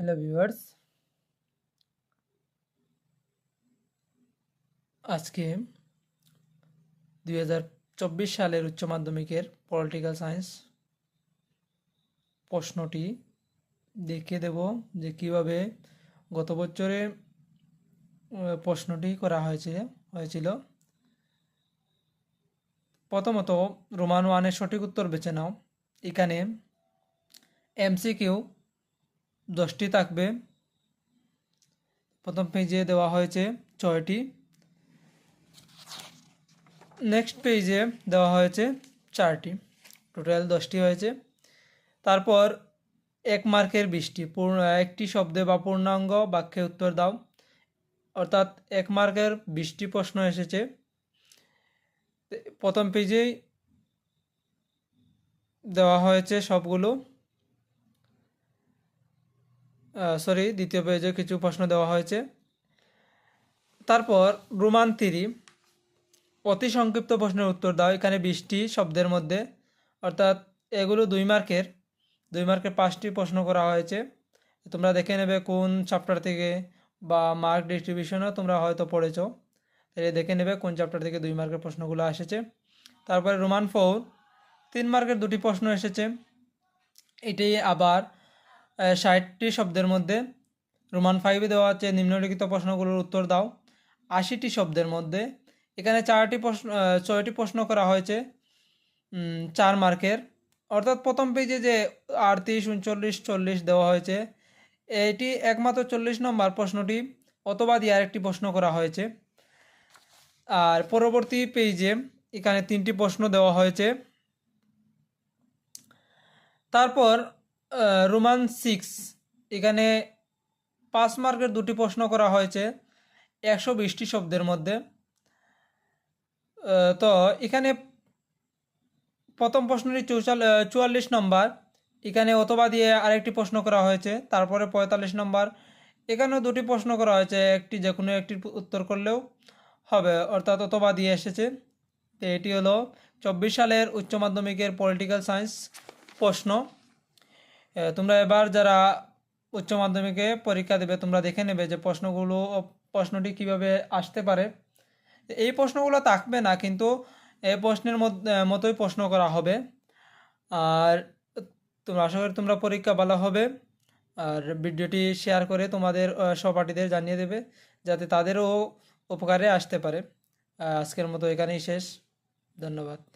Hello viewers আজকে দুই হাজার চব্বিশ সালের উচ্চ মাধ্যমিকের পলিটিক্যাল সায়েন্স প্রশ্নটি দেখিয়ে দেব যে কীভাবে গত বছরে প্রশ্নটি করা হয়েছে, হয়েছিল। প্রথমত রোমান ওয়ানের সঠিক উত্তর বেছে নাও। এখানে এমসিকিউ দশটি থাকবে। প্রথম পেজে দেওয়া হয়েছে ছয়টি। নেক্সট পেজে দেওয়া হয়েছে চারটি। টোটাল দশটি হয়েছে। তারপর এক মার্কের বিশটি পূর্ণ, একটি শব্দে বা পূর্ণাঙ্গ বাক্যে উত্তর দাও। অর্থাৎ এক মার্কের বিশটি প্রশ্ন এসেছে। প্রথম পেজেই দেওয়া হয়েছে সবগুলো। সরি দ্বিতীয় পেজে কিছু প্রশ্ন দেওয়া হয়েছে। তারপর, রোমান তিরি, অতি সংক্ষিপ্ত প্রশ্নের উত্তর দাও, এখানে বিশটি শব্দের মধ্যে। অর্থাৎ, এগুলো দুই মার্কের দুই মার্কের পাঁচটি প্রশ্ন করা হয়েছে। তোমরা দেখে নেবে কোন চ্যাপ্টার থেকে বা মার্ক ডিস্ট্রিবিউশনও তোমরা হয়তো পড়েছো। তাহলে দেখে নেবে কোন চ্যাপ্টার থেকে দুই মার্কের প্রশ্নগুলো এসেছে। তারপরে রোমান ফোর, তিন মার্কের দুটি প্রশ্ন এসেছে। এটি আবার ষাটটি শব্দের মধ্যে রোমান ফাইভে দেওয়া আছে, নিম্নলিখিত প্রশ্নগুলোর উত্তর দাও। আশিটি শব্দের মধ্যে এখানে চারটি প্রশ্ন ছয়টি প্রশ্ন করা হয়েছে চার মার্কের। অর্থাৎ প্রথম পেজে যে আটত্রিশ, উনচল্লিশ, চল্লিশ দেওয়া হয়েছে, এটি একমাত্র চল্লিশ নম্বর প্রশ্নটি অথবা দিয়ে আরেকটি প্রশ্ন করা হয়েছে। আর পরবর্তী পেজে এখানে তিনটি প্রশ্ন দেওয়া হয়েছে। তারপর রোমান সিক্স এখানে পাঁচ মার্কের দুটি প্রশ্ন করা হয়েছে, একশো বিশটি শব্দের মধ্যে। তো এখানে প্রথম প্রশ্নটি চৌচাল চুয়াল্লিশ নম্বর, এখানে অথবা দিয়ে আরেকটি প্রশ্ন করা হয়েছে, তারপরে পঁয়তাল্লিশ নম্বর। এখানেও দুটি প্রশ্ন করা হয়েছে, একটি যে কোনো একটি উত্তর করলেও হবে, অর্থাৎ অথবা দিয়ে এসেছে। তো এটি হলো চব্বিশ সালের উচ্চ মাধ্যমিকের পলিটিক্যাল সায়েন্স প্রশ্ন। তোমরা এবার যারা উচ্চ মাধ্যমিকে পরীক্ষা দেবে, তোমরা দেখে নেবে যে প্রশ্নগুলো প্রশ্নটি কীভাবে আসতে পারে। এই প্রশ্নগুলো থাকবে না, কিন্তু এই প্রশ্নের মতোই প্রশ্ন করা হবে। আর তোমরা আশা করি তোমরা পরীক্ষা ভালো হবে। আর ভিডিওটি শেয়ার করে তোমাদের সহপাঠীদের জানিয়ে দেবে, যাতে তাদেরও উপকারে আসতে পারে। আজকের মতো এখানেই শেষ। ধন্যবাদ।